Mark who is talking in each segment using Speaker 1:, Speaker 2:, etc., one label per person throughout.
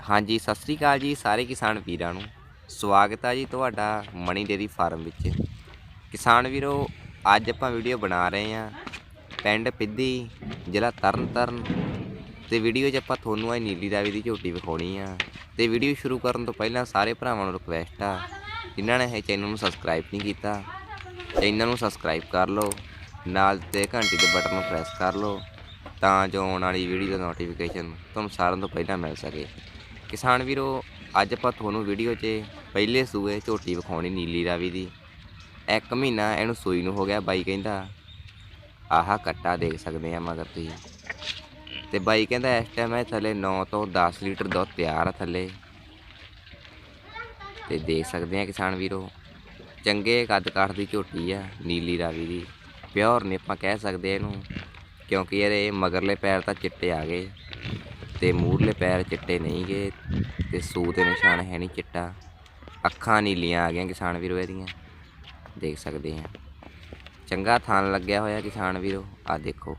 Speaker 1: ਹਾਂਜੀ, ਸਤਿ ਸ੍ਰੀ ਅਕਾਲ ਜੀ ਸਾਰੇ ਕਿਸਾਨ ਵੀਰਾਂ ਨੂੰ। ਸਵਾਗਤ ਹੈ ਜੀ ਤੁਹਾਡਾ ਮਣੀ ਡੇਰੀ ਫਾਰਮ ਵਿੱਚ। ਕਿਸਾਨ ਵੀਰੋ, ਅੱਜ ਆਪਾਂ ਵੀਡੀਓ ਬਣਾ ਰਹੇ ਹਾਂ ਪਿੰਡ ਪਿੱਦੀ ਜ਼ਿਲ੍ਹਾ ਤਰਨਤਾਰਨ ਤੇ ਵੀਡੀਓ 'ਚ ਆਪਾਂ ਤੁਹਾਨੂੰ ਅੱਜ ਨੀਲੀ ਰਾਵੀ ਦੀ ਝੋਟੀ ਵਿਖਾਉਣੀ ਆ। ਤੇ ਵੀਡੀਓ ਸ਼ੁਰੂ ਕਰਨ ਤੋਂ ਪਹਿਲਾਂ ਸਾਰੇ ਭਰਾਵਾਂ ਨੂੰ ਰਿਕੁਐਸਟ ਆ, ਜਿਨ੍ਹਾਂ ਨੇ ਇਹ ਚੈਨਲ ਨੂੰ ਸਬਸਕ੍ਰਾਈਬ ਨਹੀਂ ਕੀਤਾ, ਚੈਨਲ ਨੂੰ ਸਬਸਕ੍ਰਾਈਬ ਕਰ ਲਓ। ਨਾਲ ਤੇ ਘੰਟੀ ਦੇ ਬਟਨ ਨੂੰ ਪ੍ਰੈਸ ਕਰ ਲਓ, ਤਾਂ ਜੋ ਆਉਣ ਵਾਲੀ ਵੀਡੀਓ ਦਾ ਨੋਟੀਫਿਕੇਸ਼ਨ ਤੁਹਾਨੂੰ ਸਾਰਿਆਂ ਤੋਂ ਪਹਿਲਾਂ ਮਿਲ ਸਕੇ। ਕਿਸਾਨ ਵੀਰੋ, ਅੱਜ ਆਪਾਂ ਤੁਹਾਨੂੰ ਵੀਡੀਓ 'ਚ ਪਹਿਲੇ ਸੂਏ ਝੋਟੀ ਵਿਖਾਉਣੀ ਨੀਲੀ ਰਾਵੀ ਦੀ। ਇੱਕ ਮਹੀਨਾ ਇਹਨੂੰ ਸੂਈ ਨੂੰ ਹੋ ਗਿਆ ਬਾਈ ਕਹਿੰਦਾ, ਆਹਾ ਕੱਟਾ ਦੇਖ ਸਕਦੇ ਆ ਮਗਰ ਤੁਸੀਂ। ਤੇ ਬਾਈ ਕਹਿੰਦਾ, ਇਸ ਟਾਈਮ ਇਹ ਥੱਲੇ 9 ਤੋਂ 10 ਲੀਟਰ ਦੁੱਧ ਤਿਆਰ ਆ ਥੱਲੇ। ਤੇ ਦੇਖ ਸਕਦੇ ਆ ਕਿਸਾਨ ਵੀਰੋ, ਚੰਗੇ ਕੱਦ ਕਾਠ ਦੀ ਝੋਟੀ ਆ ਨੀਲੀ ਰਾਵੀ ਦੀ। ਪਿਓਰ ਨੇ ਆਪਾਂ ਕਹਿ ਸਕਦੇ ਆ ਇਹਨੂੰ, ਕਿਉਂਕਿ ਇਹਦੇ ਮਗਰਲੇ ਪੈਰ ਤਾਂ ਚਿੱਟੇ ਆ ਗਏ ਤੇ ਮੂਰਲੇ ਪੈਰ ਚਿੱਟੇ ਨਹੀਂ ਗਏ ਤੇ ਸੂ ਦੇ ਨਿਸ਼ਾਨ ਹੈ ਨਹੀਂ ਚਿੱਟਾ। ਅੱਖਾਂ ਨੀਲੀਆਂ ਆ ਗਈਆਂ ਕਿਸਾਨ ਵੀਰੋ ਇਹਦੀਆਂ, ਦੇਖ ਸਕਦੇ ਆ। ਚੰਗਾ ਥਾਨ ਲੱਗਿਆ ਹੋਇਆ ਕਿਸਾਨ ਵੀਰੋ ਆ ਦੇਖੋ,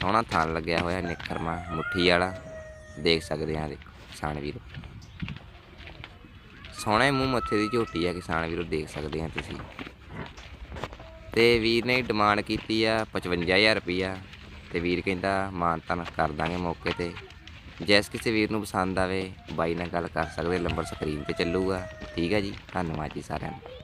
Speaker 1: ਸੋਹਣਾ ਥਾਨ ਲੱਗਿਆ ਹੋਇਆ ਨਿਖਰਮਾ ਮੁੱਠੀ ਵਾਲਾ, ਦੇਖ ਸਕਦੇ ਆ ਦੇਖੋ ਕਿਸਾਨ ਵੀਰੋ। ਸੋਹਣੇ ਮੂੰਹ ਮੱਥੇ ਦੀ ਝੋਟੀ ਆ ਕਿਸਾਨ ਵੀਰੋ, ਦੇਖ ਸਕਦੇ ਆ ਤੁਸੀਂ। ਤੇ ਵੀਰ ਨੇ ਡਿਮਾਂਡ ਕੀਤੀ ਆ 55000 ਰੁਪਈਆ ਤੇ ਵੀਰ ਕਹਿੰਦਾ ਮਾਨਤਨ ਕਰ ਦਾਂਗੇ ਮੌਕੇ ਤੇ। ਜੈਸ ਕਿਸੇ ਵੀਰ ਨੂੰ ਪਸੰਦ ਆਵੇ, ਬਾਈ ਨਾਲ ਗੱਲ ਕਰ ਸਕਦੇ, ਨੰਬਰ ਸਕਰੀਨ ਤੇ ਚੱਲੂਗਾ। ਠੀਕ ਹੈ ਜੀ, ਧੰਨਵਾਦ ਜੀ ਸਾਰਿਆਂ ਨੂੰ।